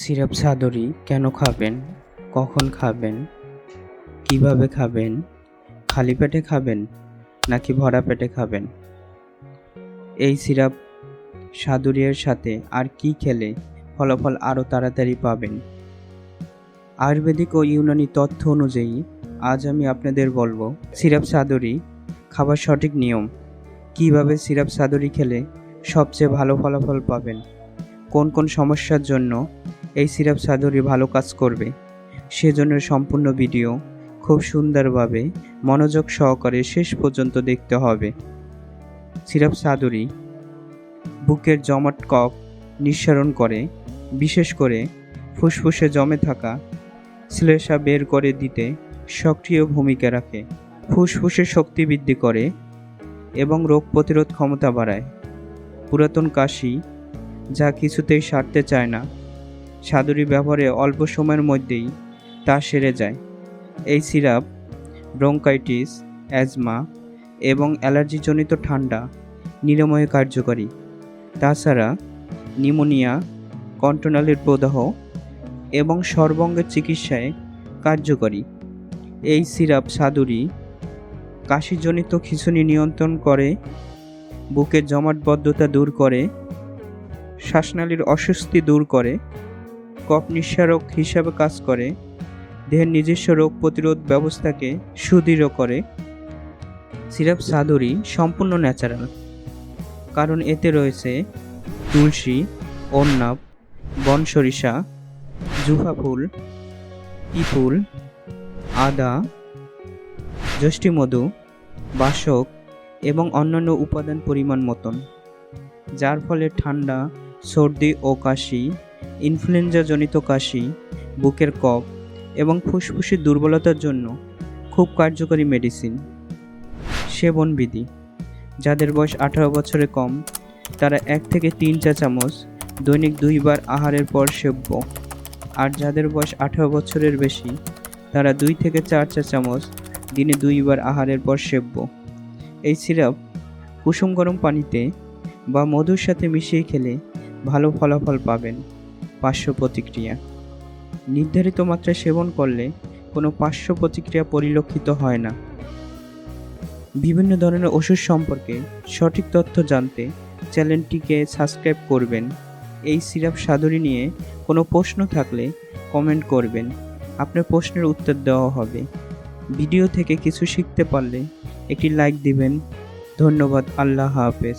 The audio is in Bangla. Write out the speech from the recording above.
সিরাপ সাদরি কেন খাবেন? কখন খাবেন? কীভাবে খাবেন? খালি পেটে খাবেন নাকি ভরা পেটে খাবেন? এই সিরাপ সাদুরিয়ার সাথে আর কি খেলে ফলাফল আরও তাড়াতাড়ি পাবেন? আয়ুর্বেদিক ও ইউনানি তথ্য অনুযায়ী আজ আমি আপনাদের বলব, সিরাপ সাদরি খাবার সঠিক নিয়ম। কীভাবে সিরাপ সাদরি খেলে সবচেয়ে ভালো ফলাফল পাবেন? কোন কোন সমস্যার জন্য এই সিরাপ সাদরি ভালো কাজ করবে। সেজন্য সম্পূর্ণ ভিডিও খুব সুন্দরভাবে মনোযোগ সহকারে শেষ পর্যন্ত দেখতে হবে। সিরাপ সাদরি বুকের জমাট কফ নিঃসরণ করে, বিশেষ করে ফুসফুসে জমে থাকা শ্লেষা বের করে দিতে সক্রিয় ভূমিকা রাখে। ফুসফুসের শক্তি বৃদ্ধি করে এবং রোগ প্রতিরোধ ক্ষমতা বাড়ায়। পুরাতন কাশি যা কিছুতেই সারতে চায় না। সাদুরি ব্যবহারে অল্প সময়ের মধ্যেই তা সেরে যায়। এই সিরাপ, ব্রঙ্কাইটিস, অ্যাজমা এবং অ্যালার্জিজনিত ঠান্ডা নিরাময়ে কার্যকরী। তাছাড়া নিউমোনিয়া কন্ট্রোনালের প্রদাহ এবং সর্বঙ্গের চিকিৎসায় কার্যকরী। এই সিরাপ সাদুরি কাশিজনিত খিঁচুনি নিয়ন্ত্রণ করে, বুকের জমাটবদ্ধতা দূর করে, শ্বাসনালীর অস্বস্তি দূর করে কফ নিঃসারক হিসাবে কাজ করে, দেহের নিজস্ব রোগ প্রতিরোধ ব্যবস্থাকে সুদৃঢ় করে। সিরাপ সাদুরি সম্পূর্ণ ন্যাচারাল, কারণ এতে রয়েছে তুলসী, অন্নাব, বন সরিষা, জুফা ফুল পিপুল আদা যষ্টিমধু বাসক এবং অন্যান্য উপাদান পরিমাণ মতন, যার ফলে ঠান্ডা, সর্দি ও কাশি ইনফ্লুয়েঞ্জাজনিত কাশি, বুকের কফ এবং ফুসফুসের দুর্বলতার জন্য খুব কার্যকরী মেডিসিন। সেবন বিধি যাদের বয়স আঠারো বছরে কম, তারা এক থেকে তিন চা চামচ, দৈনিক দুইবার আহারের পর সেব্য। আর যাদের বয়স আঠারো বছরের বেশি, তারা দুই থেকে চার চা চামচ, দিনে দুইবার আহারের পর সেব্য। এই সিরাপ কুসুম গরম পানিতে বা মধুর সাথে মিশিয়ে খেলে ভালো ফলাফল পাবেন। পার্শ্ব প্রতিক্রিয়া নির্ধারিত মাত্রায় সেবন করলে কোনো পার্শ্ব প্রতিক্রিয়া পরিলক্ষিত হয় না। বিভিন্ন ধরনের ওষুধ সম্পর্কে সঠিক তথ্য জানতে চ্যানেলটিকে সাবস্ক্রাইব করবেন। এই সিরাপ সাদরি নিয়ে কোনো প্রশ্ন থাকলে কমেন্ট করবেন। আপনার প্রশ্নের উত্তর দেওয়া হবে। ভিডিও থেকে কিছু শিখতে পারলে একটি লাইক দিবেন। ধন্যবাদ। আল্লাহ হাফেজ।